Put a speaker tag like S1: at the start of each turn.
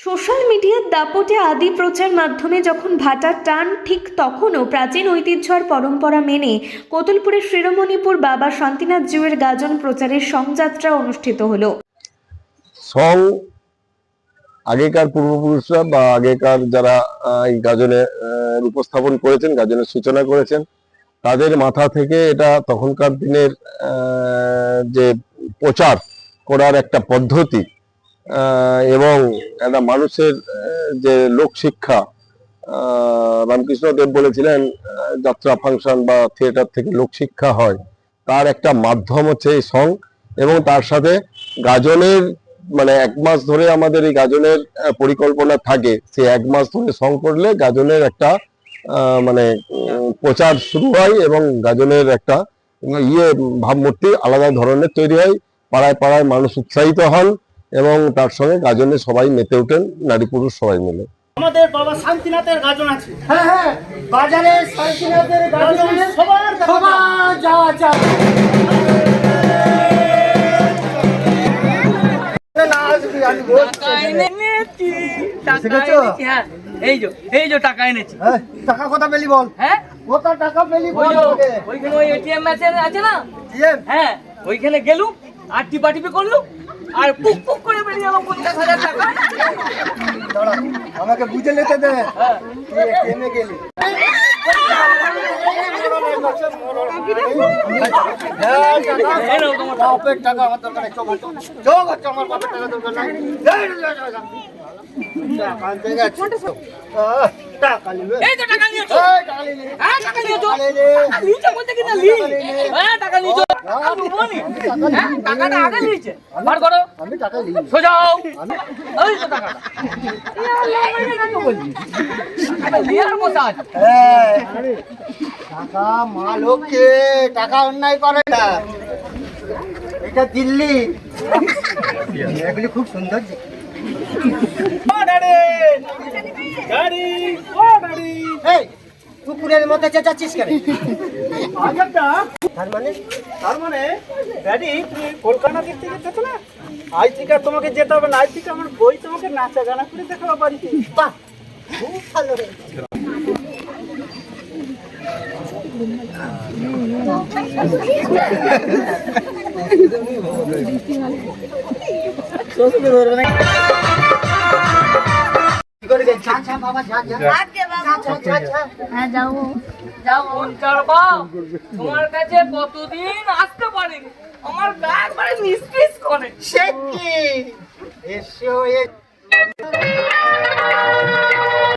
S1: Social মিডিয়ার দাপটে আদি প্রচার মাধ্যমে যখন ভাটার টান, ঠিক তখনও প্রাচীন ঐতিহ্য আর পরম্পরা মেনে কোতুলপুরের শ্রীরমণিপুর বাবা শান্তিনাথ জিউয়ের গাজন প্রচারের সংযাত্রা অনুষ্ঠিত হলো।
S2: সং আগেকার পূর্বপুরুষরা বা আগেকার যারা এই গাজনে উপস্থাপন করেছেন, গাজনের সূচনা করেছেন, তাদের মাথা থেকে এটা তখনকার দিনের যে প্রচার করার একটা পদ্ধতি এবং একটা মানুষের যে লোকশিক্ষা রামকৃষ্ণ দেব বলেছিলেন যাত্রা ফাংশন বা থিয়েটার থেকে লোকশিক্ষা হয়। তার একটা মাধ্যম হচ্ছে এই সং এবং তার সাথে গাজনের মানে এক মাস ধরে আমাদের এই গাজনের পরিকল্পনা থাকে। সে এক মাস ধরে সং করলে গাজনের একটা মানে প্রচার শুরু হয় এবং গাজনের একটা ইয়ে ভাবমূর্তি আলাদা ধরনের তৈরি হয়। পাড়ায় পাড়ায় মানুষ উৎসাহিত হন। এবং তার সঙ্গে গাজনে সবাই মেতে ওঠেন নারী পুরুষ সবাই মিলে।
S3: আমাদের বাবা শান্তিনাথের গাজন আছে।
S4: হ্যাঁ হ্যাঁ বাজারে সাইকেলের গাড়ি
S3: সবার
S4: সবার
S5: হ্যাঁ। এই যে টাকা এনেছি।
S4: হ্যাঁ, টাকা কথা পেলি বল।
S5: হ্যাঁ?
S4: কত টাকা পেলি
S5: ওই
S4: বল
S5: ওইখানে ওই এটিএম মেশিন আছে না? হ্যাঁ ওইখানে গেলুম আর টিপা টিপি করলুম আর পুক পুক করে বেরিয়ে গেল পঞ্চাশ হাজার টাকা।
S4: দাঁড়া, আমাকে বুঝে নিতে দে। তুই এটিএমে গেলি। টাকা। আমার দরকার টাকা দরকার নাই।
S5: নিয়েছো নিয়েছো নিয়েছো নিয়েছো টাকাটা আগে নিয়েছে বার করো।
S4: আমি টাকা নিই
S5: সোজাও ওই তো টাকাটা।
S4: টাকা মা লোককে টাকা অন্যায় করে না। এটা দিল্লি। এগুলি খুব সুন্দর।
S3: গাড়ি
S4: কুকুরের মতো চেঁচাচ্ছিস কেন?
S3: আগেরটা
S4: তার মানে?
S3: তার মানে ড্যাডি তুমি কলকাতা দিক থেকে যেত না? আজ থেকে আর তোমাকে যেতে হবে না। আজ থেকে আমার বই তোমাকে নাচা গানা করে দেখাবো বাড়িতে।
S4: বাহ! খুব ভালো রে কি করে
S5: তোমার কাছে কতদিন আসতে পারেনি। আমার গা একবারে নিস্পিস করে।
S4: সে কি? এসো, এ-